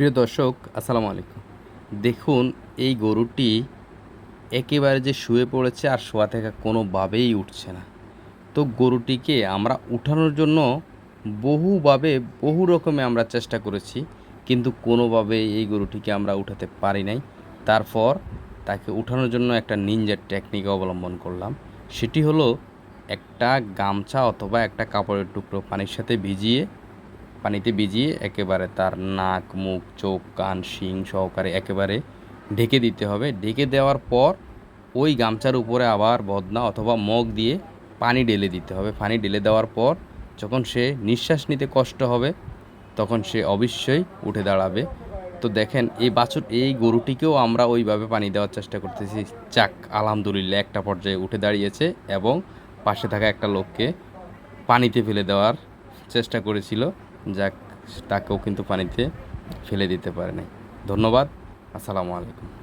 প্রিয় দর্শক, আসসালামু আলাইকুম। দেখুন, এই গরুটি একেবারে যে শুয়ে পড়েছে আর শোয়া থেকে কোনোভাবেই উঠছে না। তো গরুটিকে আমরা উঠানোর জন্য বহুভাবে, বহু রকমে আমরা চেষ্টা করেছি, কিন্তু কোনোভাবে এই গরুটিকে আমরা উঠাতে পারি নাই। তারপর তাকে উঠানোর জন্য একটা নিনজার টেকনিক অবলম্বন করলাম। সেটি হলো একটা গামছা অথবা একটা কাপড়ের টুকরো পানির সাথে ভিজিয়ে পানিতে ভিজিয়ে একেবারে তার নাক, মুখ, চোখ, কান, শিং সহকারে একেবারে ঢেকে দিতে হবে। ঢেকে দেওয়ার পর ওই গামছার উপরে আবার বদনা অথবা মগ দিয়ে পানি ঢেলে দিতে হবে। পানি ঢেলে দেওয়ার পর যখন সে নিঃশ্বাস নিতে কষ্ট হবে, তখন সে অবশ্যই উঠে দাঁড়াবে। তো দেখেন, এই বাছুর, এই গরুটিকেও আমরা ওইভাবে পানি দেওয়ার চেষ্টা করতেছি। চাক, আলহামদুলিল্লাহ একটা পর্যায়ে উঠে দাঁড়িয়েছে এবং পাশে থাকা একটা লোককে পানিতে ফেলে দেওয়ার চেষ্টা করেছিল। যাক তাকেও কিন্তু পানিতে ফেলে দিতে পারে নাই। ধন্যবাদ আসসালামু আলাইকুম।